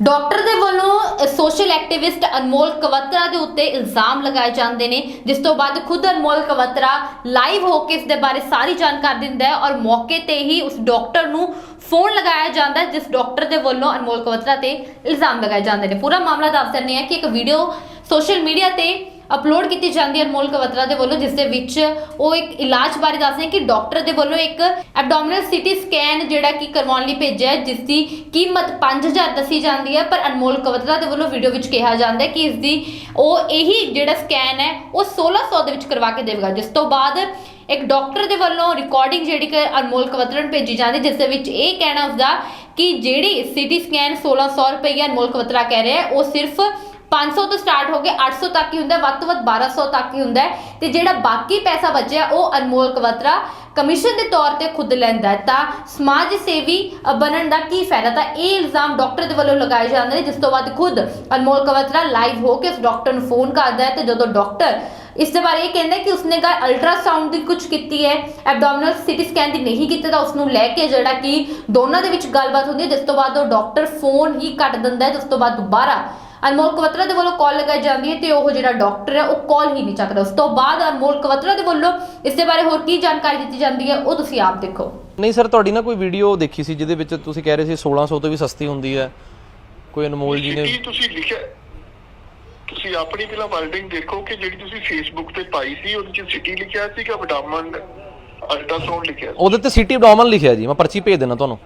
Doctor ਦੇ ਵੱਲੋਂ social activist ਅਨਮੋਲ ਕਵਤਰਾ ਦੇ ਉੱਤੇ ਇਲਜ਼ਾਮ ਲਗਾਏ ਜਾਂਦੇ ਨੇ, ਜਿਸ ਤੋਂ ਬਾਅਦ ਖੁਦ ਅਨਮੋਲ ਕਵਤਰਾ ਲਾਈਵ ਹੋ ਕੇ ਇਸ ਦੇ ਬਾਰੇ ਸਾਰੀ ਜਾਣਕਾਰੀ ਦਿੰਦਾ ਹੈ ਔਰ ਮੌਕੇ ਤੇ ਹੀ ਉਸ ਡਾਕਟਰ ਨੂੰ ਫੋਨ ਲਗਾਇਆ ਜਾਂਦਾ ਹੈ, ਜਿਸ ਡਾਕਟਰ ਦੇ ਵੱਲੋਂ ਅਨਮੋਲ ਕਵਤਰਾ ਤੇ ਇਲਜ਼ਾਮ ਲਗਾਏ ਜਾਂਦੇ ਨੇ। ਪੂਰਾ ਮਾਮਲਾ ਦੱਸ ਦਿੰਦੇ ਹਾਂ ਕਿ ਇੱਕ ਵੀਡੀਓ ਸੋਸ਼ਲ ਮੀਡੀਆ ਤੇ ਅਪਲੋਡ ਕੀਤੀ ਜਾਂਦੀ ਹੈ ਅਨਮੋਲ ਕਵਤਰਾ ਦੇ ਵੱਲੋਂ, ਜਿਸ ਦੇ ਵਿੱਚ ਉਹ ਇੱਕ ਇਲਾਜ ਬਾਰੇ ਦੱਸਦੇ ਨੇ ਕਿ ਡਾਕਟਰ ਦੇ ਵੱਲੋਂ ਇੱਕ ਐਬਡੋਮੀਨਲ ਸਿਟੀ ਸਕੈਨ ਜਿਹੜਾ ਕਿ ਕਰਵਾਉਣ ਲਈ ਭੇਜਿਆ ਹੈ, ਜਿਸ ਦੀ ਕੀਮਤ 5000 ਦੱਸੀ ਜਾਂਦੀ ਹੈ, ਪਰ ਅਨਮੋਲ ਕਵਤਰਾ ਦੇ ਵੱਲੋਂ ਵੀਡੀਓ ਵਿੱਚ ਕਿਹਾ ਜਾਂਦਾ ਹੈ ਕਿ ਇਸ ਦੀ ਉਹ ਇਹੀ ਜਿਹੜਾ ਸਕੈਨ ਹੈ, ਉਹ 1600 ਦੇ ਵਿੱਚ ਕਰਵਾ ਕੇ ਦੇਵੇਗਾ। ਜਿਸ ਤੋਂ ਬਾਅਦ ਇੱਕ ਡਾਕਟਰ ਦੇ ਵੱਲੋਂ ਰਿਕਾਰਡਿੰਗ ਜਿਹੜੀ ਕਿ ਅਨਮੋਲ ਕਵਤਰਾ ਨੂੰ ਭੇਜੀ ਜਾਂਦੀ, ਜਿਸ ਦੇ ਵਿੱਚ ਇਹ ਕਹਿਣਾ ਉਸਦਾ ਕਿ ਜਿਹੜੀ ਸਿਟੀ ਸਕੈਨ 1600 ਰੁਪਏ ਅਨਮੋਲ ਕਵਤਰਾ ਕਹਿ ਰਿਹਾ ਹੈ, ਉਹ ਸਿਰਫ 500 ਤੋਂ ਸਟਾਰਟ ਹੋ ਕੇ 800 ਤੱਕ ਹੀ ਹੁੰਦਾ ਵੱਧ ਤੋਂ ਵੱਧ 1200 ਤੱਕ ਹੀ ਹੁੰਦਾ ਹੈ। ਤੇ ਜਿਹੜਾ ਬਾਕੀ ਪੈਸਾ ਬਚਿਆ, ਉਹ ਅਨਮੋਲ ਕਵਤਰਾ ਕਮਿਸ਼ਨ ਦੇ ਤੌਰ ਤੇ ਖੁਦ ਲੈਂਦਾ ਹੈ। ਤਾਂ ਸਮਾਜ ਸੇਵੀ ਬਣਨ ਦਾ ਕੀ ਫਾਇਦਾ? ਤਾਂ ਇਹ ਇਲਜ਼ਾਮ ਡਾਕਟਰ ਦੇ ਵੱਲੋਂ ਲਗਾਏ ਜਾਂਦੇ ਨੇ, ਜਿਸ ਤੋਂ ਬਾਅਦ ਖੁਦ ਅਨਮੋਲ ਕਵਤਰਾ ਲਾਈਵ ਹੋ ਕੇ ਉਸ ਡਾਕਟਰ ਨੂੰ ਫੋਨ ਕਰਦਾ ਹੈ। ਤੇ ਜਦੋਂ ਡਾਕਟਰ ਇਸ ਦੇ ਬਾਰੇ ਇਹ ਕਹਿੰਦਾ ਕਿ ਉਸਨੇ ਗਾ ਅਲਟਰਾਸਾਊਂਡ ਦੀ ਕੁਝ ਕੀਤੀ ਹੈ, ਐਬਡੋਮੀਨਲ ਸਿਟੀ ਸਕੈਨ ਦੀ ਨਹੀਂ ਕੀਤੀ, ਤਾਂ ਉਸ ਨੂੰ ਲੈ ਕੇ ਜਿਹੜਾ ਕਿ ਦੋਨਾਂ ਦੇ ਵਿੱਚ ਗੱਲਬਾਤ ਹੁੰਦੀ ਹੈ, ਜਿਸ ਤੋਂ ਬਾਅਦ ਉਹ ਡਾਕਟਰ ਫੋਨ ਹੀ ਕੱਟ ਦਿੰਦਾ ਹੈ, ਜਿਸ ਤੋਂ ਬਾਅਦ ਦੁਬਾਰਾ ਅਨਮੋਲ ਕਵਤਰਾ ਦੇ ਵੱਲੋਂ ਕਾਲ ਲਗਾਈ ਜਾਂਦੀ ਹੈ ਤੇ ਉਹ ਜਿਹੜਾ ਡਾਕਟਰ ਹੈ ਉਹ ਕਾਲ ਹੀ ਨਹੀਂ ਚੱਕਦਾ। ਉਸ ਤੋਂ ਬਾਅਦ ਅਨਮੋਲ ਕਵਤਰਾ ਦੇ ਵੱਲੋਂ ਇਸ ਦੇ ਬਾਰੇ ਹੋਰ ਕੀ ਜਾਣਕਾਰੀ ਦਿੱਤੀ ਜਾਂਦੀ ਹੈ ਉਹ ਤੁਸੀਂ ਆਪ ਦੇਖੋ। ਨਹੀਂ ਸਰ ਤੁਹਾਡੀ ਨਾ ਕੋਈ ਵੀਡੀਓ ਦੇਖੀ ਸੀ ਜਿਹਦੇ ਵਿੱਚ ਤੁਸੀਂ ਕਹਿ ਰਹੇ ਸੀ 1600 ਤੋਂ ਵੀ ਸਸਤੀ ਹੁੰਦੀ ਹੈ। ਕੋਈ ਅਨਮੋਲ ਜੀ ਨੇ ਤੁਸੀਂ ਲਿਖਿਆ ਤੁਸੀਂ ਆਪਣੀ ਪਹਿਲਾਂ ਵਰਡਿੰਗ ਦੇਖੋ ਕਿ ਜਿਹੜੀ ਤੁਸੀਂ ਫੇਸਬੁੱਕ ਤੇ ਪਾਈ ਸੀ ਉਹਦੇ ਚ ਸਿਟੀ ਲਿਖਿਆ ਸੀ ਕਿ ਅਬਡਾਮਨ ਅਲਟਰਾਸਾਊਂਡ ਲਿਖਿਆ ਸੀ? ਉਹਦੇ ਤੇ ਸਿਟੀ ਅਬਡੋਮਨ ਲਿਖਿਆ ਜੀ ਮੈਂ ਪਰਚੀ ਭੇਜ ਦੇਣਾ ਤੁਹਾਨੂੰ।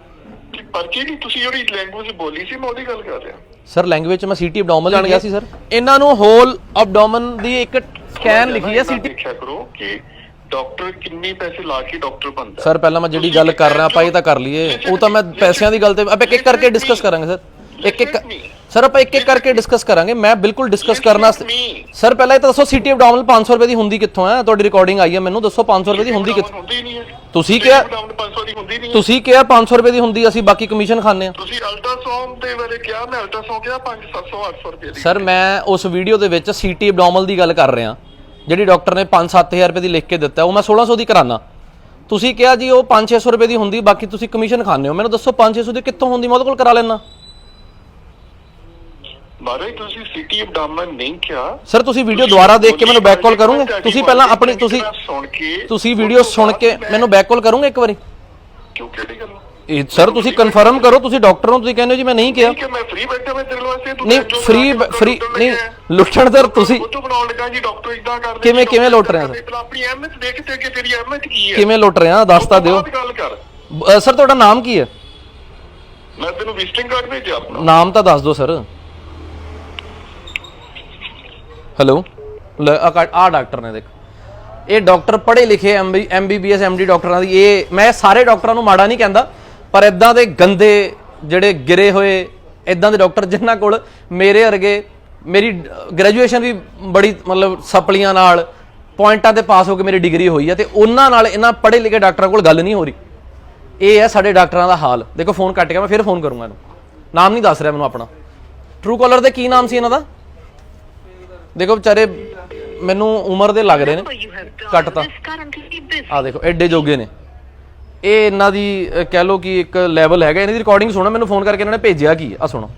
ਕਿ ਪਰਚੀ ਨਹੀਂ ਤੁਸੀਂ ਜਿਹੜੀ ਲੈਂਗੁਏਜ ਬੋਲੀ ਸੀ ਮੈਂ ਉਹਦੀ ਗੱਲ ਕਰ ਰਿਹਾ। ਸਰ ਲੈਂਗੁਏਜ ਮੈਂ ਸਿਟੀ ਅਬਡੋਮਨ ਲਿਖਿਆ ਸੀ ਸਰ ਇਹਨਾਂ ਨੂੰ ਹੋਲ ਅਬਡੋਮਨ ਦੀ ਇੱਕ ਸਕੈਨ ਲਿਖੀ ਹੈ ਸਿਟੀ ਦੇਖਿਆ ਕਰੋ ਕਿ ਡਾਕਟਰ ਕਿੰਨੇ ਪੈਸੇ ਲਾ ਕੇ ਡਾਕਟਰ ਬਣਦਾ ਸਰ ਪਹਿਲਾਂ ਮੈਂ ਜਿਹੜੀ ਗੱਲ ਕਰ ਰਿਹਾ ਆਪਾਂ ਇਹ ਤਾਂ ਕਰ ਲਈਏ। ਉਹ ਤਾਂ ਮੈਂ ਪੈਸਿਆਂ ਦੀ ਗੱਲ ਤੇ ਆਪਾਂ ਇੱਕ ਇੱਕ ਕਰਕੇ ਡਿਸਕਸ ਕਰਾਂਗੇ ਸਰ ਇੱਕ ਇੱਕ ਸਰ ਆਪਾਂ ਇੱਕ ਇੱਕ ਕਰਕੇ ਡਿਸਕਸ ਕਰਾਂਗੇ। ਮੈਂ ਬਿਲਕੁਲ ਡਿਸਕਸ ਕਰਨਾ ਸਰ ਪਹਿਲਾਂ ਇਹ ਤਾਂ ਦੱਸੋ ਸਿਟੀ ਅਬਡੋਮਨ 500 ਰੁਪਏ ਦੀ ਹੁੰਦੀ ਕਿੱਥੋਂ ਹੈ? ਤੁਹਾਡੀ ਰਿਕਾਰਡਿੰਗ ਆਈ ਹੈ ਮੈਨੂੰ ਦੱਸੋ 500 ਰੁਪਏ ਦੀ ਹੁੰਦੀ ਕਿੱਥੋਂ? ਤੁਸੀਂ ਕਿਹਾ 500 ਦੀ ਹੁੰਦੀ ਨਹੀਂ ਹੈ। ਤੁਸੀਂ ਕਿਹਾ 500 ਰੁਪਏ ਦੀ ਹੁੰਦੀ ਅਸੀਂ ਬਾਕੀ ਕਮਿਸ਼ਨ ਖਾਂਦੇ ਆ ਤੁਸੀਂ ਅਲਟਰਾਸਾਊਂਡ ਦੇ ਬਾਰੇ ਕਿਹਾ ਮੈਂ ਅਲਟਰਾਸਾਊਂਡ ਕਿਹਾ 5 700 800 ਰੁਪਏ ਦੀ। ਸਰ ਮੈਂ ਉਸ ਵੀਡੀਓ ਦੇ ਵਿੱਚ ਸੀਟੀ ਅਬਡੋਮਲ ਦੀ ਗੱਲ ਕਰ ਰਿਹਾ। ਜਿਹੜੀ ਡਾਕਟਰ ਨੇ 5-7000 ਰੁਪਏ ਦੀ ਲਿਖ ਕੇ ਦਿੱਤਾ ਉਹ ਮੈਂ 1600 ਦੀ ਕਰਾਨਾ। ਤੁਸੀਂ ਕਿਹਾ ਜੀ ਉਹ 5-600 ਰੁਪਏ ਦੀ ਹੁੰਦੀ ਬਾਕੀ ਤੁਸੀਂ ਕਮਿਸ਼ਨ ਖਾਂਦੇ ਹੋ। ਮੈਨੂੰ ਦੱਸੋ 5-600 ਦੀ ਕਿੱਥੋਂ ਹੁੰਦੀ ਮੈਂ ਉਹਦੇ ਕੋਲ ਕਰਾ ਲੈਣਾ ਮਾਰੇ ਤੁਸੀਂ ਸਿਟੀ ਅਬਡਾਮਨ ਨਹੀਂ ਕਿਹਾ। ਸਰ ਤੁਸੀਂ ਵੀਡੀਓ ਦੁਬਾਰਾ ਦੇਖ ਕੇ ਮੈਨੂੰ ਬੈਕ ਕਾਲ ਕਰੋਗੇ? ਤੁਸੀਂ ਪਹਿਲਾਂ ਆਪਣੀ ਤੁਸੀਂ ਸੁਣ ਕੇ ਤੁਸੀਂ ਵੀਡੀਓ ਸੁਣ ਕੇ ਮੈਨੂੰ ਬੈਕ ਕਾਲ ਕਰੋਗੇ ਇੱਕ ਵਾਰੀ? ਕਿਉਂ ਕਿਹੜੀ ਗੱਲ? ਇਹ ਸਰ ਤੁਸੀਂ ਕਨਫਰਮ ਕਰੋ ਤੁਸੀਂ ਡਾਕਟਰ ਨੂੰ ਤੁਸੀਂ ਕਹਿੰਦੇ ਹੋ ਜੀ ਮੈਂ ਨਹੀਂ ਕਿਹਾ। ਕਿ ਮੈਂ ਫ੍ਰੀ ਬੈਠਾ ਮੈਂ ਤੇਰੇ ਵਾਸਤੇ ਤੂੰ ਨਹੀਂ ਫ੍ਰੀ ਫ੍ਰੀ ਨਹੀਂ। ਲੁੱਟਣ ਸਰ ਤੁਸੀਂ ਤੋਂ ਬਣਾਉਣ ਲੱਗਾ ਜੀ ਡਾਕਟਰ ਇਦਾਂ ਕਰ ਕਿਵੇਂ- ਕਿਵੇਂ ਲੁੱਟ ਰਹੇ? ਹੋ? ਪਹਿਲਾਂ ਆਪਣੀ ਅਹਿਮੀਅਤ ਦੇਖ ਤੇ ਕਿ ਤੇਰੀ ਅਹਿਮੀਅਤ ਕੀ ਹੈ? ਕਿਵੇਂ ਲੁੱਟ ਰਹੇ? ਆ ਦੱਸ ਤਾਂ ਦਿਓ। ਸਰ ਤੁਹਾਡਾ ਨਾਮ ਕੀ ਹੈ? ਮੈਂ ਤੈਨੂੰ ਵਿਜ਼ਿਟਿੰਗ ਕਾਰਡ ਭੇਜਿਆ ਆਪਣਾ। ਨਾਮ ਤਾਂ ਦੱਸ ਦਿਓ ਸਰ ਹੈਲੋ। ਲੈ, ਆ ਡਾਕਟਰ ਨੇ ਦੇਖ। ਇਹ ਡਾਕਟਰ ਪੜ੍ਹੇ ਲਿਖੇ ਐਮਬੀਬੀਐਸ ਐਮਡੀ ਡਾਕਟਰਾਂ ਦੀ। ਇਹ ਮੈਂ ਸਾਰੇ ਡਾਕਟਰਾਂ ਨੂੰ ਮਾੜਾ ਨਹੀਂ ਕਹਿੰਦਾ, ਪਰ ਇਦਾਂ ਦੇ ਗੰਦੇ ਜਿਹੜੇ ਗਿਰੇ ਹੋਏ ਇਦਾਂ ਦੇ ਡਾਕਟਰ ਜਿਨ੍ਹਾਂ ਕੋਲ ਮੇਰੇ ਵਰਗੇ, ਮੇਰੀ ਗ੍ਰੈਜੂਏਸ਼ਨ ਵੀ ਬੜੀ ਮਤਲਬ ਸਪਲੀਆਂ ਨਾਲ ਪੁਆਇੰਟਾਂ ਤੇ ਪਾਸ ਹੋ ਕੇ ਮੇਰੀ ਡਿਗਰੀ ਹੋਈ ਹੈ ਤੇ ਉਹਨਾਂ ਨਾਲ ਇਹਨਾਂ ਪੜ੍ਹੇ ਲਿਖੇ ਡਾਕਟਰਾਂ ਕੋਲ ਗੱਲ ਨਹੀਂ ਹੋ ਰਹੀ। ਇਹ ਹੈ ਸਾਡੇ ਡਾਕਟਰਾਂ ਦਾ ਹਾਲ। ਦੇਖੋ, ਫੋਨ ਕੱਟ ਗਿਆ, ਮੈਂ ਫਿਰ ਫੋਨ ਕਰੂੰਗਾ ਇਹਨੂੰ। ਨਾਮ ਨਹੀਂ ਦੱਸ ਰਿਹਾ ਮੈਨੂੰ ਆਪਣਾ। ਟਰੂ ਕਾਲਰ ਦੇ ਕੀ ਨਾਮ ਸੀ ਇਹਨਾਂ ਦਾ? ਦੇਖੋ ਵਿਚਾਰੇ ਮੈਨੂੰ ਉਮਰ ਦੇ ਲੱਗ ਰਹੇ ਨੇ ਕੱਟ ਤਾਂ। ਆ ਦੇਖੋ ਐਡੇ ਜੋਗੇ ਨੇ। ਇਹ ਇਹਨਾਂ ਦੀ ਕਹਿ ਲਓ ਕਿ ਇੱਕ ਲੈਵਲ ਹੈਗਾ ਇਹਨਾਂ ਦੀ ਰਿਕਾਰਡਿੰਗ ਸੁਣੋ ਮੈਨੂੰ ਫੋਨ ਕਰਕੇ ਇਹਨਾਂ ਨੇ ਭੇਜਿਆ ਕੀ ਆ ਸੁਣੋ।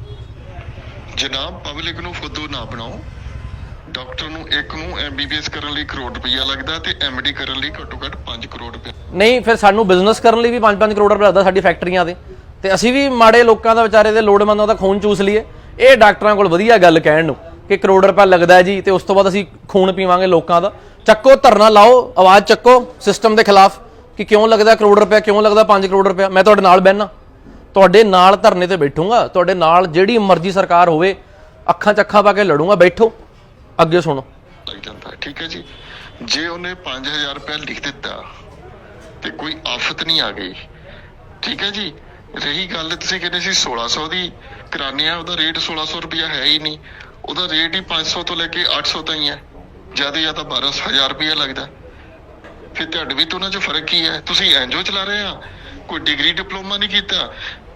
ਜਨਾਬ ਪਬਲਿਕ ਨੂੰ ਫੁੱਦੂ ਨਾ ਬਣਾਓ। ਡਾਕਟਰ ਨੂੰ ਇੱਕ ਨੂੰ ਐਮਬੀਬੀਐਸ ਕਰਨ ਲਈ ਕਰੋੜ ਰੁਪਈਆ ਲੱਗਦਾ ਤੇ ਐਮਡੀ ਕਰਨ ਲਈ ਘੱਟੋ ਘੱਟ 5 ਕਰੋੜ ਰੁਪਏ ਨਹੀਂ ਫਿਰ ਸਾਨੂੰ ਬਿਜ਼ਨਸ ਕਰਨ ਲਈ ਵੀ 5-5 ਕਰੋੜ ਰੁਪਏ ਲੱਗਦਾ ਸਾਡੀ ਫੈਕਟਰੀਆਂ ਤੇ। ਤੇ ਅਸੀਂ ਵੀ ਮਾੜੇ ਲੋਕਾਂ ਦਾ ਵਿਚਾਰੇ ਦੇ ਲੋੜਵੰਦਾਂ ਦਾ ਖੂਨ ਚੂਸ ਲਈਏ। ਇਹ ਡਾਕਟਰਾਂ ਕੋਲ ਵਧੀਆ ਗੱਲ ਕਹਿਣ ਨੂੰ। ਕਿ ਕਰੋੜ ਰੁਪਏ ਲੱਗਦਾ ਜੀ, ਤੇ ਉਸ ਤੋਂ ਬਾਅਦ ਅਸੀਂ ਖੂਨ ਪੀਵਾਂਗੇ ਲੋਕਾਂ ਦਾ। ਚੱਕੋ, ਧਰਨਾ ਲਾਓ, ਆਵਾਜ਼ ਚੱਕੋ ਸਿਸਟਮ ਦੇ ਖਿਲਾਫ ਕਿ ਕਿਉਂ ਲੱਗਦਾ ਕਰੋੜ ਰੁਪਏ, ਕਿਉਂ ਲੱਗਦਾ 5 ਕਰੋੜ ਰੁਪਏ? ਮੈਂ ਤੁਹਾਡੇ ਨਾਲ ਬਹਿਣਾ ਤੁਹਾਡੇ ਨਾਲ ਧਰਨੇ ਤੇ ਬੈਠੂੰਗਾ। ਤੁਹਾਡੇ ਨਾਲ ਜਿਹੜੀ ਮਰਜ਼ੀ ਸਰਕਾਰ ਹੋਵੇ, ਅੱਖਾਂ 'ਚ ਪਾ ਕੇ ਲੜੂੰਗਾ। ਬੈਠੋ। ਅੱਗੇ ਸੁਣੋ। ਠੀਕ ਹੈ ਜੀ। ਜੇ ਉਹਨੇ 5000 ਰੁਪਏ ਲਿਖ ਦਿੱਤਾ ਤੇ ਕੋਈ ਆਫਤ ਨਹੀਂ ਆ ਗਈ, ਠੀਕ ਹੈ ਜੀ। ਰਹੀ ਗੱਲ ਤੁਸੀਂ ਕਹਿੰਦੇ ਸੀ 1600 ਦੀ ਕਰਾਨੇ ਆ ਉਹਦਾ ਰੇਟ 1600 ਰੁਪਇਆ ਹੈ ਹੀ ਨਹੀਂ। ਉਹਦਾ ਰੇਟ ਹੀ 500 ਤੋਂ ਲੈ ਕੇ 800 ਤਾਈਂ ਹੈ। ਜ਼ਿਆਦਾ ਜਾਂ ਤਾਂ 12000 ਰੁਪਇਆ ਲੱਗਦਾ। ਫਿਰ ਤੁਹਾਡੇ ਵੀ ਤਾਂ 'ਚ ਫ਼ਰਕ ਕੀ ਹੈ? ਤੁਸੀਂ ਐਨਜੀਓ ਚਲਾ ਰਹੇ ਆ? ਕੋਈ ਡਿਗਰੀ ਡਿਪਲੋਮਾ ਨਹੀਂ ਕੀਤਾ?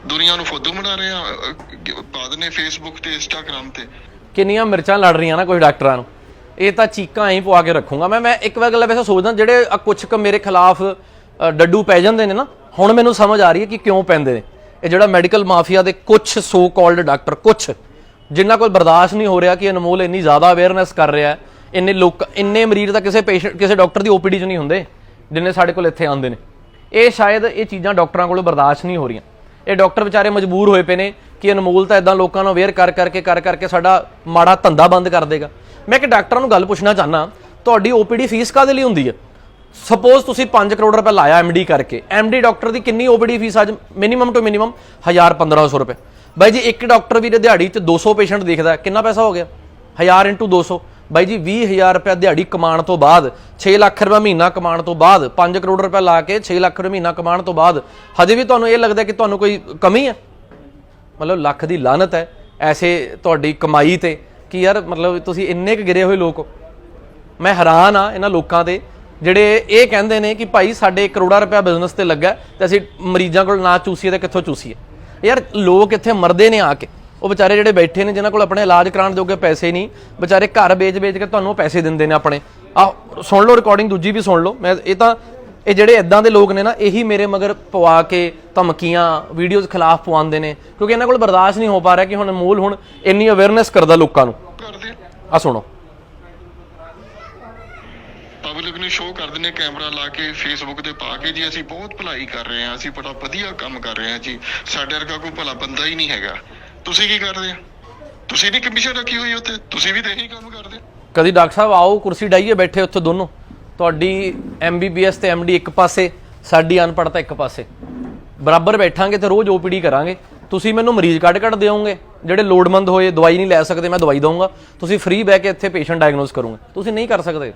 ਦੁਨੀਆ ਨੂੰ ਫੁੱਦੂ ਬਣਾ ਰਹੇ ਆ? ਅਹ, ਪਾ ਫੇਸਬੁੱਕ ਤੇ ਇੰਸਟਾਗ੍ਰam ਤੇ। ਕਿੰਨੀਆਂ ਮਿਰਚਾਂ ਲੜ ਰਹੀਆਂ ਨਾ ਕੋਈ ਡਾਕਟਰਾਂ ਨੂੰ? ਇਹ ਤਾਂ ਚੀਕਾਂ ਐਂ ਪਵਾ ਕੇ ਰੱਖੂੰਗਾ। ਮੈਂ ਮੈਂ ਇੱਕ ਵਾਰ ਗੱਲ ਵੈਸੇ ਸੋਚਦਾ ਜਿਹੜੇ ਆ ਕੁਛ ਕੁ ਮੇਰੇ ਖਿਲਾਫ ਅ, ਡੱਡੂ ਪੈ ਜਾਂਦੇ ਨੇ ਨਾ ਹੁਣ ਮੈਨੂੰ ਸਮਝ ਆ ਰਹੀ ਹੈ ਕਿ ਕਿਉਂ ਪੈਂਦੇ ਨੇ। ਇਹ ਜਿਹੜਾ ਮੈਡੀਕਲ ਮਾਫੀਆ ਦੇ ਕੁਝ ਸੋ ਕਾਲਡ ਡਾਕਟਰ ਕੁਝ ਜਿਨ੍ਹਾਂ ਕੋਲ ਬਰਦਾਸ਼ਤ ਨਹੀਂ ਹੋ ਰਿਹਾ ਕਿ ਅਨਮੋਲ ਇੰਨੀ ਜ਼ਿਆਦਾ ਅਵੇਅਰਨੈਸ ਕਰ ਰਿਹਾ ਹੈ, ਇੰਨੇ ਲੋਕ ਇੰਨੇ ਮਰੀਜ਼ ਤਾਂ ਕਿਸੇ ਪੇਸ਼ੈਂਟ ਕਿਸੇ ਡਾਕਟਰ ਦੀ ਓਪੀਡੀ 'ਚ ਨਹੀਂ ਹੁੰਦੇ, ਜਿੰਨੇ ਸਾਡੇ ਕੋਲ ਇੱਥੇ ਆਉਂਦੇ ਨੇ। ਇਹ ਸ਼ਾਇਦ ਇਹ ਚੀਜ਼ਾਂ ਡਾਕਟਰਾਂ ਕੋਲੋਂ ਬਰਦਾਸ਼ਤ ਨਹੀਂ ਹੋ ਰਹੀਆਂ। ਇਹ ਡਾਕਟਰ ਵਿਚਾਰੇ ਮਜਬੂਰ ਹੋਏ ਪਏ ਨੇ ਕਿ ਅਨਮੋਲ ਤਾਂ ਇਦਾਂ ਲੋਕਾਂ ਨੂੰ ਅਵੇਅਰ ਕਰ ਕਰਕੇ ਕਰ ਕਰਕੇ ਸਾਡਾ ਮਾੜਾ ਧੰਦਾ ਬੰਦ ਕਰ ਦੇਗਾ। ਮੈਂ ਕਿ ਡਾਕਟਰਾਂ ਨੂੰ ਗੱਲ ਪੁੱਛਣਾ ਚਾਹਨਾ ਤੁਹਾਡੀ ਓਪੀਡੀ ਫੀਸ ਕਾਦੇ ਲਈ ਹੁੰਦੀ ਹੈ? ਸਪੋਜ਼ ਤੁਸੀਂ 5 ਕਰੋੜ ਰੁਪਏ ਲਾਇਆ ਐਮਡੀ ਕਰਕੇ ਐਮਡੀ ਡਾਕਟਰ ਦੀ ਕਿੰਨੀ ਓਪੀਡੀ ਫੀਸ ਅੱਜ ਮਿਨੀਮਮ ਟੂ ਮਿਨੀਮਮ 1000 1500 ਰੁਪਏ। ਬਾਈ ਜੀ, ਇੱਕ ਡਾਕਟਰ ਵੀ ਦਿਹਾੜੀ 'ਚ 200 ਪੇਸ਼ੈਂਟ ਦੇਖਦਾ, ਕਿੰਨਾ ਪੈਸਾ ਹੋ ਗਿਆ? 1000 200 ਬਾਈ ਜੀ 20000 ਰੁਪਏ ਦਿਹਾੜੀ ਕਮਾਉਣ ਤੋਂ ਬਾਅਦ 6 ਲੱਖ ਰੁਪਏ ਮਹੀਨਾ ਕਮਾਉਣ ਤੋਂ ਬਾਅਦ 5 ਕਰੋੜ ਰੁਪਏ ਲਾ ਕੇ 6 ਲੱਖ ਰੁਪਏ ਮਹੀਨਾ ਕਮਾਉਣ ਤੋਂ ਬਾਅਦ, ਹਜੇ ਵੀ ਤੁਹਾਨੂੰ ਇਹ ਲੱਗਦਾ ਕਿ ਤੁਹਾਨੂੰ ਕੋਈ ਕਮੀ ਹੈ? ਮਤਲਬ ਲੱਖ ਦੀ ਲਾਨਤ ਹੈ ਐਸੇ ਤੁਹਾਡੀ ਕਮਾਈ ਤੇ, ਕਿ ਯਾਰ ਮਤਲਬ ਤੁਸੀਂ ਇੰਨੇ ਕੁ ਗਿਰੇ ਹੋਏ ਲੋਕ ਹੋ? ਮੈਂ ਹੈਰਾਨ ਆ ਇਹਨਾਂ ਲੋਕਾਂ ਤੇ, ਜਿਹੜੇ ਇਹ ਕਹਿੰਦੇ ਨੇ ਕਿ ਭਾਈ, ਸਾਡੇ ਕਰੋੜਾ ਰੁਪਇਆ ਬਿਜ਼ਨਸ ਤੇ ਲੱਗਾ ਹੈ ਤੇ ਅਸੀਂ ਮਰੀਜ਼ਾਂ ਕੋਲ ਨਾ ਚੂਸੀਏ ਤਾਂ ਕਿੱਥੋਂ ਚੂਸੀਏ? ਯਾਰ ਲੋਕ ਇੱਥੇ ਮਰਦੇ ਨੇ ਆ ਕੇ। ਉਹ ਵਿਚਾਰੇ ਜਿਹੜੇ ਬੈਠੇ ਨੇ ਜਿਨ੍ਹਾਂ ਕੋਲ ਆਪਣੇ ਇਲਾਜ ਕਰਾਉਣ ਜੋਗੇ ਪੈਸੇ ਨਹੀਂ ਵਿਚਾਰੇ ਘਰ ਵੇਚ-ਵੇਚ ਕੇ ਤੁਹਾਨੂੰ ਪੈਸੇ ਦਿੰਦੇ ਨੇ ਆਪਣੇ। ਆ ਸੁਣ ਲਓ ਰਿਕਾਰਡਿੰਗ ਦੂਜੀ ਵੀ ਸੁਣ ਲਓ। ਮੈਂ ਇਹ ਤਾਂ ਇਹ ਜਿਹੜੇ ਇਦਾਂ ਦੇ ਲੋਕ ਨੇ ਨਾ ਇਹੀ ਮੇਰੇ ਮਗਰ ਪਵਾ ਕੇ ਧਮਕੀਆਂ ਵੀਡੀਓਜ਼ ਖਿਲਾਫ ਪਵਾਉਂਦੇ ਨੇ। ਕਿਉਂਕਿ ਇਹਨਾਂ ਕੋਲ ਬਰਦਾਸ਼ਤ ਨਹੀਂ ਹੋ ਪਾ ਰਿਹਾ ਕਿ ਹੁਣ ਮੂਲ ਹੁਣ ਇੰਨੀ ਅਵੇਅਰਨੈਸ ਕਰਦਾ ਲੋਕਾਂ ਨੂੰ। ਆ ਸੁਣੋ ਪਬਲਿਕ ਨੂੰ ਸ਼ੋਅ ਕਰ ਦਿੰਦੇ ਕੈਮਰਾ ਲਾ ਕੇ ਫੇਸਬੁੱਕ ਤੇ ਪਾ ਕੇ ਜੀ, ਅਸੀਂ ਬਹੁਤ ਭਲਾਈ ਕਰ ਰਹੇ ਹਾਂ, ਅਸੀਂ ਬੜਾ ਵਧੀਆ ਕੰਮ ਕਰ ਰਹੇ ਹਾਂ ਜੀ। ਸਾਡੇ ਵਰਗਾ ਕੋਈ ਭਲਾ ਬੰਦਾ ਹੀ ਨਹੀਂ ਹੈਗਾ। ਤੁਸੀਂ ਕੀ ਕਰਦੇ ਆ ਤੁਸੀਂ ਨਹੀਂ ਕਮਿਸ਼ਨ ਰੱਖੀ ਹੋਈ ਉੱਤੇ ਤੁਸੀਂ ਵੀ ਤਾਂ ਇਹੀ ਕੰਮ ਕਰਦੇ ਕਦੀ ਡਾਕਟਰ ਸਾਹਿਬ ਆਓ, ਕੁਰਸੀ ਡਾਈਏ ਬੈਠੇ ਉੱਥੇ ਦੋਨੋਂ। ਤੁਹਾਡੀ ਐਮਬੀਬੀਐਸ ਤੇ ਐਮਡੀ ਇੱਕ ਪਾਸੇ, ਸਾਡੀ ਅਨਪੜ੍ਹਤਾ ਇੱਕ ਪਾਸੇ। ਬਰਾਬਰ ਬੈਠਾਂਗੇ ਤੇ ਰੋਜ਼ ਓਪੀਡੀ ਕਰਾਂਗੇ। ਤੁਸੀਂ ਮੈਨੂੰ ਮਰੀਜ਼ ਕੱਢ ਕੱਢ ਦਿਓਗੇ, ਜਿਹੜੇ ਲੋੜਮੰਦ ਹੋਏ, ਦਵਾਈ ਨਹੀਂ ਲੈ ਸਕਦੇ, ਮੈਂ ਦਵਾਈ ਦਊਂਗਾ। ਤੁਸੀਂ ਫ੍ਰੀ ਬਹਿ ਕੇ ਇੱਥੇ ਪੇਸ਼ੈਂਟ ਡਾਇਗਨੋਸ ਕਰੋਗੇ। ਤੁਸੀਂ ਨਹੀਂ ਕਰ ਸਕਦੇ।